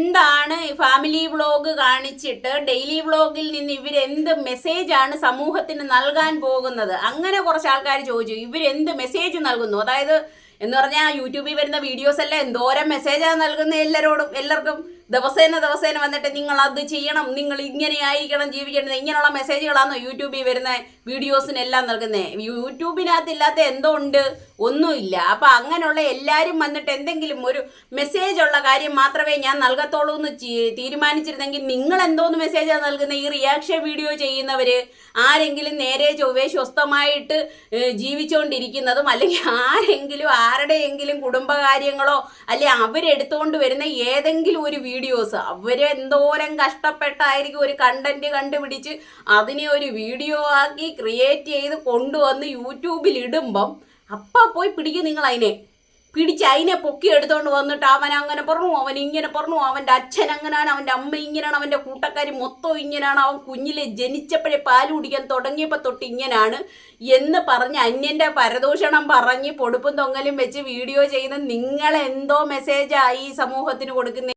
ഇവരെന്താണ് family vlog കാണിച്ചിട്ട്? Daily വ്ളോഗിൽ നിന്ന് ഇവരെന്ത് മെസ്സേജാണ് സമൂഹത്തിന് നൽകാൻ പോകുന്നത്? അങ്ങനെ കുറച്ച് ആൾക്കാർ ചോദിച്ചു. ഇവരെന്ത് മെസ്സേജ് നൽകുന്നു? അതായത് എന്ന് പറഞ്ഞാൽ യൂട്യൂബിൽ വരുന്ന വീഡിയോസ് എല്ലാം എന്തോരം മെസ്സേജാണ് നൽകുന്നത് എല്ലാവരോടും എല്ലാവർക്കും ദിവസേന ദിവസേന വന്നിട്ട് നിങ്ങൾ അത് ചെയ്യണം. നിങ്ങൾ ഇങ്ങനെ ആയിരിക്കണം ജീവിക്കേണ്ടത്. ഇങ്ങനെയുള്ള മെസ്സേജുകളാണോ യൂട്യൂബിൽ വരുന്ന വീഡിയോസിനെല്ലാം നൽകുന്നത് യൂട്യൂബിനകത്ത് ഇല്ലാത്ത എന്തോ ഉണ്ട് ഒന്നുമില്ല. അപ്പൊ അങ്ങനെയുള്ള എല്ലാവരും വന്നിട്ട് എന്തെങ്കിലും ഒരു മെസ്സേജ് ഉള്ള കാര്യം മാത്രമേ ഞാൻ നൽകത്തുള്ളൂ എന്ന് തീരുമാനിച്ചിരുന്നെങ്കിൽ നിങ്ങൾ എന്തോന്ന് മെസ്സേജാണ് നൽകുന്നത് ഈ റിയാക്ഷൻ വീഡിയോ ചെയ്യുന്നവര് ആരെങ്കിലും നേരെ ചൊവ്വേ സ്വസ്ഥമായിട്ട് ജീവിച്ചുകൊണ്ടിരിക്കുന്നതും അല്ലെങ്കിൽ ആരെങ്കിലും ആരുടെയെങ്കിലും കുടുംബകാര്യങ്ങളോ അല്ലെ അവരെടുത്തുകൊണ്ട് വരുന്ന ഏതെങ്കിലും ഒരു വീഡിയോസ് അവർ എന്തോരം കഷ്ടപ്പെട്ടായിരിക്കും ഒരു കണ്ടന്റ് കണ്ടുപിടിച്ച് അതിനെ ഒരു വീഡിയോ ആക്കി ക്രിയേറ്റ് ചെയ്ത് കൊണ്ടുവന്ന് യൂട്യൂബിൽ ഇടുമ്പം അപ്പം പോയി പിടിക്കും നിങ്ങൾ അതിനെ പിടിച്ച് അതിനെ പൊക്കി എടുത്തോണ്ട് വന്നിട്ട് അവൻ അങ്ങനെ പറഞ്ഞു അവൻ ഇങ്ങനെ പറഞ്ഞു അവന്റെ അച്ഛൻ അങ്ങനെയാണ് അവന്റെ അമ്മ ഇങ്ങനെയാണ് അവന്റെ കൂട്ടക്കാർ മൊത്തം ഇങ്ങനെയാണ് അവൻ കുഞ്ഞിലെ ജനിച്ചപ്പോഴേ പാൽ കുടിക്കാൻ തുടങ്ങിയപ്പോൾ തൊട്ട് ഇങ്ങനെയാണ് എന്ന് പറഞ്ഞ് അന്യന്റെ പരദൂഷണം പറഞ്ഞ് പൊടുപ്പും തൊങ്ങലും വെച്ച് വീഡിയോ ചെയ്യുന്ന നിങ്ങളെന്തോ മെസ്സേജായി ഈ സമൂഹത്തിന് കൊടുക്കുന്ന.